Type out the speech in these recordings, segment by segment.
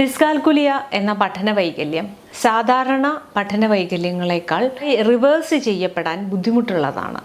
Dyscalculia എന്ന പഠന വൈകല്യം സാധാരണ പഠന വൈകല്യങ്ങളെക്കാൾ റിവേഴ്സ് ചെയ്യപ്പെടാൻ ബുദ്ധിമുട്ടുള്ളതാണ്.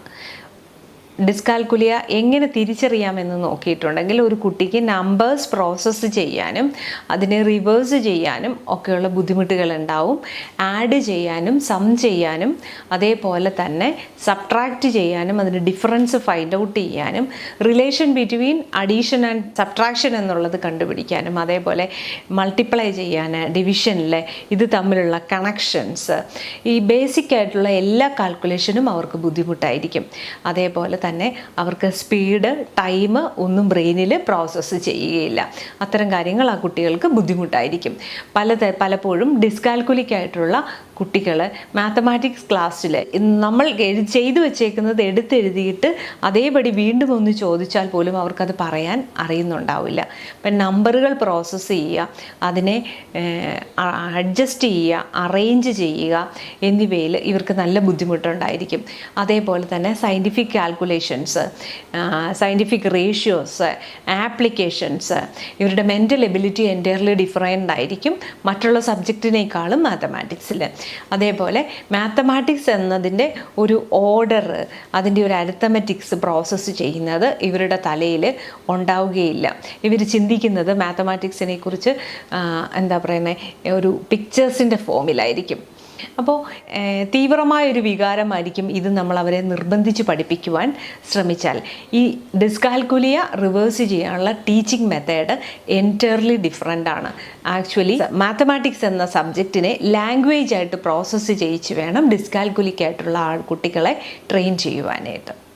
ഡിസ്കാൽക്കുലിയ എങ്ങനെ തിരിച്ചറിയാമെന്ന് നോക്കിയിട്ടുണ്ടെങ്കിൽ ഒരു കുട്ടിക്ക് നമ്പേഴ്സ് പ്രോസസ്സ് ചെയ്യാനും അതിനെ റിവേഴ്സ് ചെയ്യാനും ഒക്കെയുള്ള ബുദ്ധിമുട്ടുകൾ ഉണ്ടാവും. ആഡ് ചെയ്യാനും സം ചെയ്യാനും അതേപോലെ തന്നെ സബ്ട്രാക്റ്റ് ചെയ്യാനും അതിന്റെ ഡിഫറൻസ് ഫൈൻഡ് ഔട്ട് ചെയ്യാനും relation between addition and subtraction എന്നുള്ളത് കണ്ടുപിടിക്കാനും അതേപോലെ മൾട്ടിപ്ലൈ ചെയ്യാൻ ഡിവിഷനിൽ ഇത് തമ്മിലുള്ള കണക്ഷൻസ് ഈ ബേസിക് ആയിട്ടുള്ള എല്ലാ കാൽക്കുലേഷനും അവർക്ക് ബുദ്ധിമുട്ടായിരിക്കും. അതേപോലെ തന്നെ അവർക്ക് സ്പീഡ് ടൈം ഒന്നും ബ്രെയിനിൽ പ്രോസസ്സ് ചെയ്യുകയില്ല. അത്തരം കാര്യങ്ങൾ ആ കുട്ടികൾക്ക് ബുദ്ധിമുട്ടായിരിക്കും. പല പലപ്പോഴും ഡിസ്കാൽക്കുലിക് ആയിട്ടുള്ള കുട്ടികൾ മാത്തമാറ്റിക്സ് ക്ലാസ്സിൽ നമ്മൾ ചെയ്തു വെച്ചേക്കുന്നത് എടുത്തെഴുതിയിട്ട് അതേപടി വീണ്ടും ഒന്ന് ചോദിച്ചാൽ പോലും അവർക്കത് പറയാൻ അറിയുന്നുണ്ടാവില്ല. ഇപ്പം നമ്പറുകൾ പ്രോസസ്സ് ചെയ്യുക അതിനെ അഡ്ജസ്റ്റ് ചെയ്യുക അറേഞ്ച് ചെയ്യുക എന്നിവയിൽ ഇവർക്ക് നല്ല ബുദ്ധിമുട്ടുണ്ടായിരിക്കും. അതേപോലെ തന്നെ scientific calculations scientific ratios applications ഇവരുടെ മെന്റൽ എബിലിറ്റി എന്റയർലി ഡിഫറെന്റ് ആയിരിക്കും. മറ്റുള്ള സബ്ജക്റ്റിനേക്കാളും മാത്തമാറ്റിക്സിൽ അതേപോലെ മാത്തമാറ്റിക്സ് എന്നതിന്റെ ഒരു ഓർഡർ അതിന്റെ ഒരു അരിത്തമെറ്റിക്സ് പ്രോസസ്സ് ചെയ്യുന്നത് ഇവരുടെ തലയിൽ ഉണ്ടാവുകയില്ല. ഇവർ ചിന്തിക്കുന്നത് മാത്തമാറ്റിക്സിനെ കുറിച്ച് എന്താ പറയുന്നത് ഒരു പിക്ചേഴ്സിന്റെ ഫോമിലായിരിക്കും അപ്പോൾ തീവ്രമായൊരു വികാരമായിരിക്കും ഇത് നമ്മൾ അവരെ നിർബന്ധിച്ച് പഠിപ്പിക്കുവാൻ ശ്രമിച്ചാൽ. ഈ ഡിസ്കാൽക്കുലിയ റിവേഴ്സ് ചെയ്യാനുള്ള ടീച്ചിങ് മെത്തേഡ് എന്റയർലി ഡിഫറെന്റ് ആണ് ആക്ച്വലി മാത്തമാറ്റിക്സ് എന്ന സബ്ജക്റ്റിനെ ലാംഗ്വേജ് ആയിട്ട് പ്രോസസ്സ് ചെയ്യിച്ച് വേണം ഡിസ്കാൽക്കുലിക്കായിട്ടുള്ള ആൾ കുട്ടികളെ ട്രെയിൻ ചെയ്യുവാനായിട്ട്.